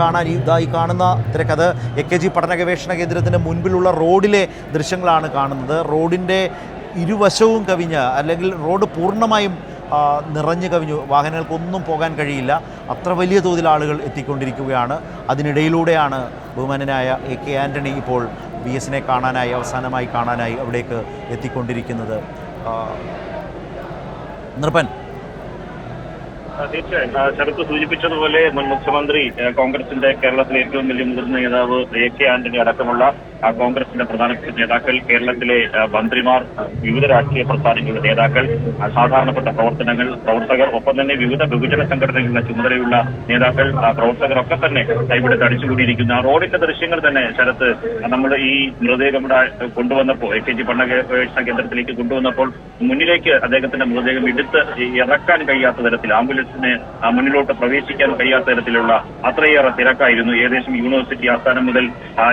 കാണാൻ ഇതായി കാണുന്ന തിരക്കത് എ കെ ജി പഠന ഗവേഷണ കേന്ദ്രത്തിന്റെ മുൻപിലുള്ള റോഡിലെ ദൃശ്യങ്ങളാണ് കാണുന്നത്. റോഡിന്റെ ഇരുവശവും കവിഞ്ഞ് അല്ലെങ്കിൽ റോഡ് പൂർണമായും നിറഞ്ഞു കവിഞ്ഞു. വാഹനങ്ങൾക്കൊന്നും പോകാൻ കഴിയില്ല. അത്ര വലിയ തോതിൽ ആളുകൾ എത്തിക്കൊണ്ടിരിക്കുകയാണ്. അതിനിടയിലൂടെയാണ് ബഹുമാനനായ എ കെ ആന്റണി ഇപ്പോൾ ബി എസിനെ കാണാനായി അവസാനമായി കാണാനായി അവിടേക്ക് എത്തിക്കൊണ്ടിരിക്കുന്നത്. നൃപൻ തീർച്ചയായും. ശരത്ത് സൂചിപ്പിച്ചതുപോലെ മുൻ മുഖ്യമന്ത്രി കോൺഗ്രസിന്റെ കേരളത്തിലെ ഏറ്റവും വലിയ മുതിർന്ന നേതാവ് എ കെ ആന്റണി അടക്കമുള്ള കോൺഗ്രസിന്റെ പ്രധാനപ്പെട്ട നേതാക്കൾ കേരളത്തിലെ മന്ത്രിമാർ വിവിധ രാഷ്ട്രീയ പ്രസ്ഥാനങ്ങളുടെ നേതാക്കൾ സാധാരണപ്പെട്ട പ്രവർത്തനങ്ങൾ പ്രവർത്തകർ ഒപ്പം തന്നെ വിവിധ ബഹുജന സംഘടനകളുടെ ചുമതലയുള്ള നേതാക്കൾ പ്രവർത്തകരൊക്കെ തന്നെ ഇവിടെ തടിച്ചുകൂടിയിരിക്കുന്നു ആ റോഡിന്റെ ദൃശ്യങ്ങൾ തന്നെ ശരത്ത് നമ്മൾ ഈ മൃതദേഹം ഇവിടെ കൊണ്ടുവന്നപ്പോൾ എ കെ ജി പഠന ഗവേഷണ കേന്ദ്രത്തിലേക്ക് കൊണ്ടുവന്നപ്പോൾ മുന്നിലേക്ക് അദ്ദേഹത്തിന്റെ മൃതദേഹം എടുത്ത് ഇറക്കാൻ കഴിയാത്ത തരത്തിൽ ആംബുലൻസിന് മുന്നിലോട്ട് പ്രവേശിക്കാൻ കഴിയാത്ത തരത്തിലുള്ള അത്രയേറെ തിരക്കായിരുന്നു. ഏകദേശം യൂണിവേഴ്സിറ്റി ആസ്ഥാനം മുതൽ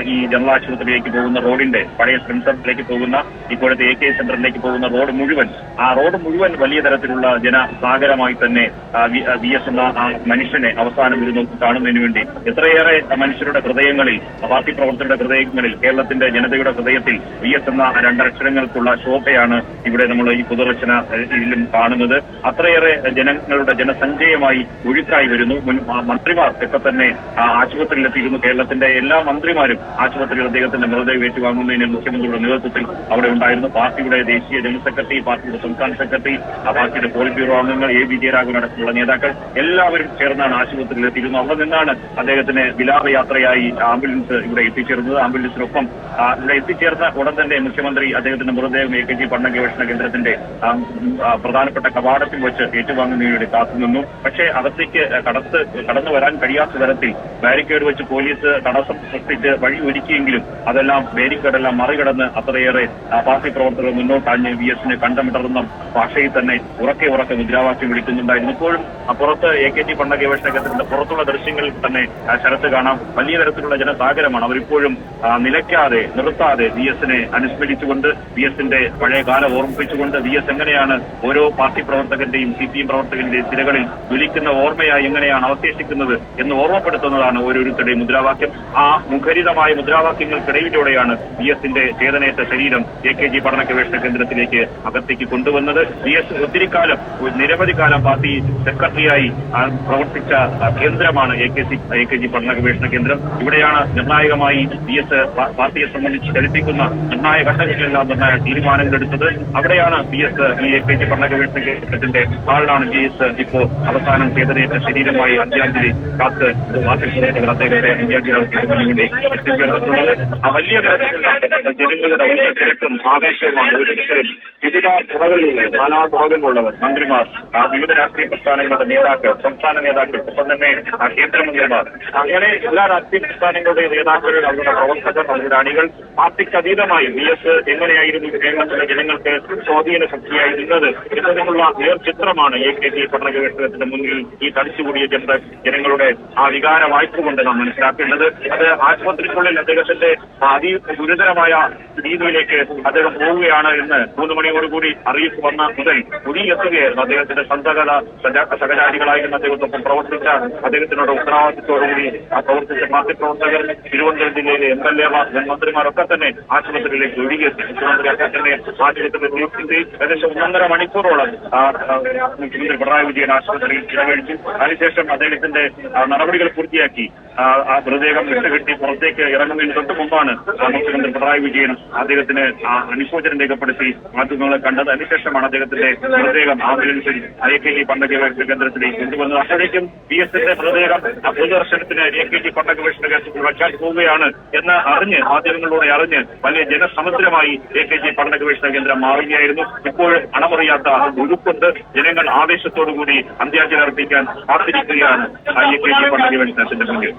ഈ ജനറൽ ആശുപത്രിയിലേക്ക് പോകുന്ന റോഡിന്റെ പഴയ സെന്ററിലേക്ക് പോകുന്ന ഇപ്പോഴത്തെ എ കെ സെന്ററിലേക്ക് പോകുന്ന റോഡ് മുഴുവൻ ആ റോഡ് മുഴുവൻ വലിയ തരത്തിലുള്ള ജനസാഗരമായി തന്നെ വി എസ് എന്ന ആ മനുഷ്യനെ അവസാനം ഒരു നോക്കി കാണുന്നതിന് വേണ്ടി എത്രയേറെ മനുഷ്യരുടെ ഹൃദയങ്ങളിൽ പാർട്ടി പ്രവർത്തകരുടെ ഹൃദയങ്ങളിൽ കേരളത്തിന്റെ ജനതയുടെ ഹൃദയത്തിൽ വി എസ് എന്ന രണ്ടക്ഷരങ്ങൾക്കുള്ള ശോഭയാണ് ഇവിടെ നമ്മൾ ഈ പൊതുദർശന ഇതിലും കാണുന്നത്. അത്രയേറെ ജനങ്ങളുടെ ജനസഞ്ചയമായി ഒഴുക്കായി വരുന്നു. മന്ത്രിമാർ ഒക്കെ തന്നെ ആശുപത്രിയിലെത്തിയിരുന്നു. കേരളത്തിന്റെ എല്ലാ മന്ത്രിമാരും ആശുപത്രിയിൽ അദ്ദേഹത്തിന്റെ മൃതദേഹം ഏറ്റുവാങ്ങുന്നതിന് മുഖ്യമന്ത്രിയുടെ നേതൃത്വത്തിൽ അവിടെ ഉണ്ടായിരുന്ന പാർട്ടിയുടെ ദേശീയ ജനറൽ സെക്രട്ടറി പാർട്ടിയുടെ സംസ്ഥാന സെക്രട്ടറി ആ പാർട്ടിയുടെ പോളിറ്റ് ബ്യൂറോ അംഗങ്ങൾ എ. ബി ജയരാഘവൻ അടക്കമുള്ള നേതാക്കൾ എല്ലാവരും ചേർന്നാണ് ആശുപത്രിയിൽ എത്തിയിരുന്നത് അവിടെ നിന്നാണ് അദ്ദേഹത്തിന് വിലാപയാത്രയായി ആംബുലൻസ് ഇവിടെ എത്തിച്ചേർന്നത്. ആംബുലൻസിനൊപ്പം ഇവിടെ എത്തിച്ചേർന്ന ഉടൻ തന്നെ മുഖ്യമന്ത്രി അദ്ദേഹത്തിന്റെ മൃതദേഹം എ. കെ. ജി. പഠന ഗവേഷണ കേന്ദ്രത്തിന്റെ പ്രധാനപ്പെട്ട കവാടത്തിൽ വെച്ച് ഏറ്റുവാങ്ങുന്നതിനുവേണ്ടി കാത്തു കാത്തുനിന്നു പക്ഷേ അകത്തേക്ക് കടത്ത് കടന്നു വരാൻ കഴിയാത്ത തരത്തിൽ ബാരിക്കേഡ് വെച്ച് പോലീസ് തടസ്സം സൃഷ്ടിച്ച് വഴി ഒരുക്കിയെങ്കിലും അതെല്ലാം ബാരിക്കേഡെല്ലാം മറികടന്ന് അത്രയേറെ പാർട്ടി പ്രവർത്തകർ മുന്നോട്ടാഞ്ഞ് വി എസിനെ കണ്ടമിടറുന്ന ഭാഷയിൽ തന്നെ ഉറക്കെ ഉറക്കെ മുദ്രാവാക്യം വിളിക്കുന്നുണ്ടായിരുന്നു. ഇപ്പോഴും പുറത്ത് എ കെ ജി പണ്ട ഗവേഷണ കേന്ദ്രത്തിന്റെ പുറത്തുള്ള ദൃശ്യങ്ങളിൽ തന്നെ ശരത്ത് കാണാം. വലിയ തരത്തിലുള്ള ജനസാഗരമാണ്. അവരിപ്പോഴും നിലയ്ക്കാതെ നിർത്താതെ വി എസിനെ അനുസ്മരിച്ചുകൊണ്ട് വി എസിന്റെ പഴയ കാലം ഓർമ്മിപ്പിച്ചുകൊണ്ട് വി എസ് എങ്ങനെയാണ് ഓരോ പാർട്ടി പ്രവർത്തകന്റെയും സി പി എം പ്രവർത്തകന്റെയും തിരകളിൽ വിളിക്കുന്ന ഓർമ്മയായി എങ്ങനെയാണ് അവശേഷിക്കുന്നത് എന്ന് ഓർമ്മപ്പെടുത്തുന്നതാണ് ഓരോരുത്തരുടെയും മുദ്രാവാക്യം. ആ മുഖരിതമായ മുദ്രാവാക്യങ്ങൾക്കിടയിലൂടെയാണ് വി എസിന്റെ ചേതനേറ്റ ശരീരം എ കെ ജി പഠന ഗവേഷണ കേന്ദ്രത്തിലേക്ക് അകത്തേക്ക് കൊണ്ടുവന്നത്. വി എസ് ഒത്തിരി കാലം നിരവധി കാലം പാർട്ടി സെക്രട്ടറിയായി പ്രവർത്തിച്ച കേന്ദ്രമാണ് A K C A K G പഠന ഗവേഷണ കേന്ദ്രം. ഇവിടെയാണ് നിർണായകമായി വി എസ് പാർട്ടിയെ സംബന്ധിച്ച് ചലിപ്പിക്കുന്ന നിർണായക ഘട്ടങ്ങളിലെല്ലാം നിർണായ തീരുമാനങ്ങൾ എടുത്തത് അവിടെയാണ് വി എസ് ഈ എ കെ ജി പഠന ഗവേഷണ കേന്ദ്രത്തിന്റെ ഹാളിലാണ് വി എസ് ഇപ്പോ അവസാനം ചേതനേറ്റ ശരീരമായി അന്ത്യാഞ്ജലി കാത്ത് പാർട്ടി അദ്ദേഹത്തെ എത്തിച്ചേർന്നിട്ടുള്ളത്. ആ വലിയ ജനങ്ങളുടെ വലിയ തിരക്കും ആവേശവുമാണ് ഒരിക്കലും വിവിധ തുറകളിലുള്ള നാനാ ഭാഗങ്ങളുള്ളവർ മന്ത്രിമാർ വിവിധ രാഷ്ട്രീയ പ്രസ്ഥാനങ്ങളുടെ നേതാക്കൾ സംസ്ഥാന നേതാക്കൾ ഒപ്പം തന്നെ കേന്ദ്രമന്ത്രിമാർ അങ്ങനെ എല്ലാ രാഷ്ട്രീയ പ്രസ്ഥാനങ്ങളുടെ നേതാക്കൾ അവരുടെ പ്രവർത്തകർ അവരുടെ അണികൾ പാർട്ടിക്ക് അതീതമായി വി എസ് എങ്ങനെയായിരുന്നു കേരളത്തിലെ ജനങ്ങൾക്ക് സ്വാധീന ശക്തിയായി നിന്നത് എന്നതിനുള്ള നേർചിത്രമാണ് എ കെ ജി പഠന ഗവേഷണത്തിന്റെ മുന്നിൽ ഈ തടിച്ചുകൂടിയ ജനത ജനങ്ങളുടെ ആ വികാര വായ്പ നാം മനസ്സിലാക്കേണ്ടത്. അത് ആശുപത്രിക്കുള്ളിൽ അദ്ദേഹത്തിന്റെ അതി ഗുരുതരമായ രീതിയിലേക്ക് അദ്ദേഹം പോവുകയാണ് എന്ന് മൂന്ന് മണിയോടുകൂടി അറിയിപ്പ് വന്ന മുതൽ കുടിയിലെത്തുകയായിരുന്നു അദ്ദേഹത്തിന്റെ സന്തകല സഹചാരികളായിരുന്ന അദ്ദേഹത്തൊപ്പം പ്രവർത്തിച്ച അദ്ദേഹത്തിനോട് ഉത്തരവാദിത്തോടുകൂടി ആ പ്രവർത്തിച്ച പാർട്ടി പ്രവർത്തകർ തിരുവനന്തപുരം ജില്ലയിലെ എം എൽ എമാർ മന്ത്രിമാരൊക്കെ തന്നെ ആശുപത്രിയിലേക്ക് ഒഴുകിയെത്തി. മുഖ്യമന്ത്രി ഒക്കെ തന്നെ ആശുപത്രിയിൽ നിയുക്തി. ഏകദേശം ഒന്നൊന്നര മണിക്കൂറോളം മുഖ്യമന്ത്രി പിണറായി വിജയൻ ആശുപത്രിയിൽ ചിലവഴിച്ചു. അതിനുശേഷം അദ്ദേഹത്തിന്റെ നടപടികൾ പൂർത്തിയാക്കി. ആ മൃതദേഹം വിട്ടുകെട്ടി പുറത്തേക്ക് ഇറങ്ങുന്നതിന് തൊട്ട് മുമ്പാണ് ആ മുഖ്യമന്ത്രി പിണറായി വിജയൻ അദ്ദേഹത്തിന് അനുശോചനം രേഖപ്പെടുത്തി മാധ്യമങ്ങളെ കണ്ടത്. അതിനുശേഷമാണ് അദ്ദേഹത്തിന്റെ മൃതദേഹം ആംബുലൻസിൽ എ കെ ജി പണ്ടക ഗവേഷണ കേന്ദ്രത്തിലേക്ക് കൊണ്ടുവന്നത്. അപ്പോഴേക്കും പി എസിന്റെ മൃതദേഹം പൊതുദർശനത്തിന് എ കെ ജി പണ്ടക ഗവേഷണ കേന്ദ്രത്തിൽ വയ്ക്കാൻ പോവുകയാണ് എന്ന് അറിഞ്ഞ് മാധ്യമങ്ങളിലൂടെ അറിഞ്ഞ് വലിയ ജനസമുദ്രമായി എ കെ ജി പഠന ഗവേഷണ കേന്ദ്രം മാറുകയായിരുന്നു. ഇപ്പോൾ അണമറിയാത്ത ഉരുക്കുണ്ട് ജനങ്ങൾ ആവേശത്തോടുകൂടി അന്ത്യാഞ്ജലി അർപ്പിക്കാൻ കാത്തിരിക്കുകയാണ് ആ എ കെ ജി പഠന ഗവേഷണത്തിന്റെ മുന്നിൽ.